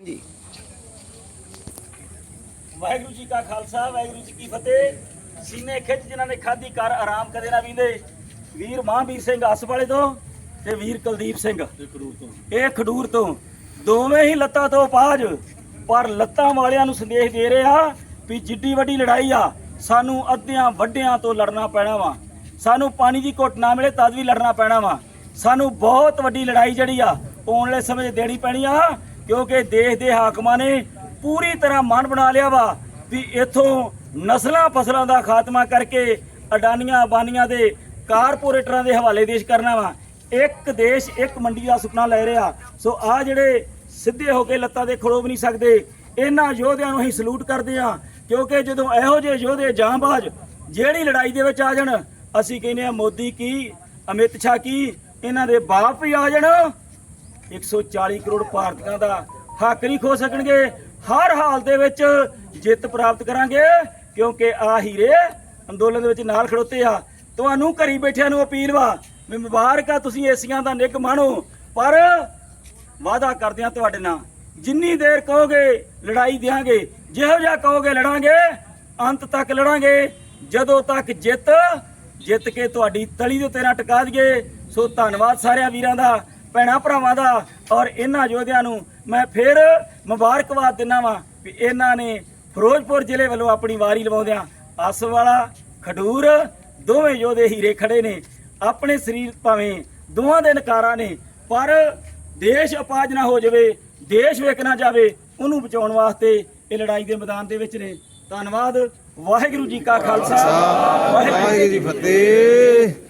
ਹਾਂਜੀ। ਵਾਹਿਗੁਰੂ ਜੀ ਕਾ ਖਾਲਸਾ ਵਾਹਿਗੁਰੂ ਜੀ ਕੀ ਫਤਿਹ। ਸੀਨੇ ਖਿੱਚ ਜਿਨ੍ਹਾਂ ਨੇ ਖਾਦੀ ਕਰ ਆਰਾਮ ਕਦੇ ਨਾ ਵੀਂਦੇ। ਵੀਰ ਮਹਾਂਵੀਰ ਸਿੰਘ ਆਸ ਵਾਲੇ ਤੋਂ ਤੇ ਵੀਰ ਕੁਲਦੀਪ ਸਿੰਘ। ਇਹ ਖਡੂਰ ਤੋਂ। ਦੋਵੇਂ ਹੀ ਲੱਤਾਂ ਤੋਂ ਪਾਜ ਪਰ ਲੱਤਾਂ ਵਾਲਿਆਂ ਨੂੰ ਸੰਦੇਸ਼ ਦੇ ਰਿਹਾ ਵੀ ਜਿੱਡੀ ਵੱਡੀ ਲੜਾਈ ਆ ਸਾਨੂੰ ਅੱਧਿਆਂ ਵੱਡਿਆਂ ਤੋਂ ਲੜਨਾ ਪੈਣਾ ਵਾ। ਸਾਨੂੰ ਪਾਣੀ ਦੀ ਘੁੱਟ ਨਾ ਮਿਲੇ ਤਦ ਵੀ ਲੜਨਾ ਪੈਣਾ ਵਾ। ਸਾਨੂੰ ਬਹੁਤ ਵੱਡੀ ਲੜਾਈ ਜਿਹੜੀ ਆ ਆਉਣ ਵਾਲੇ ਸਮੇਂ 'ਚ ਦੇਣੀ ਪੈਣੀ ਆ। ਕਿਉਂਕਿ ਦੇਸ਼ ਦੇ ਹਾਕਮਾਂ ਨੇ ਪੂਰੀ ਤਰ੍ਹਾਂ ਮਨ ਬਣਾ ਲਿਆ ਵਾ ਵੀ ਇਥੋਂ ਨਸਲਾਂ ਫਸਲਾਂ ਦਾ ਖਾਤਮਾ ਕਰਕੇ ਅਡਾਨੀਆਂ ਬਾਨੀਆਂ ਦੇ ਕਾਰਪੋਰੇਟਰਾਂ ਦੇ ਹਵਾਲੇ ਦੇਸ਼ ਕਰਨਾ ਵਾ। ਇੱਕ ਦੇਸ਼, ਇੱਕ ਮੰਡੀ ਦਾ ਸੁਪਨਾ ਲੈ ਰਿਹਾ। ਸੋ ਆ ਜਿਹੜੇ ਸਿੱਧੇ ਹੋ ਕੇ ਲੱਤਾਂ ਦੇ ਖੜੋ ਵੀ ਨਹੀਂ ਸਕਦੇ, ਇਹਨਾਂ ਯੋਧਿਆਂ ਨੂੰ ਅਸੀਂ ਸਲੂਟ ਕਰਦੇ ਆ ਕਿਉਂਕਿ ਜਦੋਂ ਇਹੋ ਜਿਹੇ ਯੋਧੇ ਜਾਂਬਾਜ਼ ਜਿਹੜੀ ਲੜਾਈ ਦੇ ਵਿੱਚ ਆ ਜਾਣ, ਅਸੀਂ ਕਹਿੰਦੇ ਆ ਮੋਦੀ ਕੀ, ਅਮਿਤ ਸ਼ਾਹ ਕੀ, ਇਹਨਾਂ ਦੇ ਬਾਪ ਵੀ ਆ ਜਾਣ। 140 ਕਰੋੜ ਭਾਰਤੀਆਂ ਦਾ ਹੱਕ ਨਹੀਂ ਖੋ ਸਕਣਗੇ। ਹਰ ਹਾਲ ਦੇ ਵਿੱਚ ਜਿੱਤ ਪ੍ਰਾਪਤ ਕਰਾਂਗੇ, ਕਿਉਂਕਿ ਆ ਹੀਰੇ ਅੰਦੋਲਨ ਦੇ ਵਿੱਚ ਨਾਲ ਖੜੋਤੇ ਆ। ਤੁਹਾਨੂੰ ਘਰੀ ਬੈਠਿਆਂ ਨੂੰ ਅਪੀਲ ਵਾ, ਵੀ ਮੁਬਾਰਕ ਆ ਤੁਸੀਂ ਏਸੀਆਂ ਦਾ ਨਿੱਘ ਮਾਣੋ, ਪਰ ਵਾਅਦਾ ਕਰਦੇ ਆ ਤੁਹਾਡੇ ਨਾਲ। ਜਿੰਨੀ ਦੇਰ ਕਹੋਗੇ, ਲੜਾਈ ਦਿਆਂਗੇ, ਜਿਹੋ ਜਿਹਾ ਕਹੋਗੇ ਲੜਾਂਗੇ, ਅੰਤ ਤੱਕ ਲੜਾਂਗੇ। ਜਦੋਂ ਤੱਕ ਜਿੱਤ ਜਿੱਤ ਕੇ ਤੁਹਾਡੀ ਤਲੀ ਦੇ ਉੱਤੇ ਨਾ ਟਿਕਾ ਦਈਏ। ਸੋ ਧੰਨਵਾਦ ਸਾਰਿਆਂ ਵੀਰਾਂ ਦਾ। ਭੈਣਾ ਭਰਾਵਾਂ ਦਾ ਔਰ ਇਹਨਾਂ ਯੋਧਿਆਂ ਨੂੰ ਮੈਂ ਫਿਰ ਮੁਬਾਰਕਬਾਦ ਦਿੰਦਾ ਵਾਂ ਵੀ ਇਹਨਾਂ ਨੇ ਫਿਰੋਜ਼ਪੁਰ ਜ਼ਿਲ੍ਹੇ ਵੱਲੋਂ ਆਪਣੀ ਵਾਰੀ ਲਵਾਉਂਦਿਆਂ ਆਸ ਵਾਲਾ, ਖਡੂਰ ਦੋਵੇਂ ਯੋਧੇ ਹੀਰੇ ਖੜੇ ਨੇ। ਆਪਣੇ ਸਰੀਰ ਭਾਵੇਂ ਦੋਵਾਂ ਦੇ ਨਕਾਰਾਂ ਨੇ, ਪਰ ਦੇਸ਼ ਅਪਾਜ ਨਾ ਹੋ ਜਾਵੇ, ਦੇਸ਼ ਵੇਖ ਨਾ ਜਾਵੇ, ਉਹਨੂੰ ਬਚਾਉਣ ਵਾਸਤੇ ਇਹ ਲੜਾਈ ਦੇ ਮੈਦਾਨ ਦੇ ਵਿੱਚ ਨੇ। ਧੰਨਵਾਦ। ਵਾਹਿਗੁਰੂ ਜੀ ਕਾ ਖਾਲਸਾ। ਵਾਹਿਗੁਰੂ ਵਾਹਿਗੁਰੂ ਜੀ ਫਤਿਹ।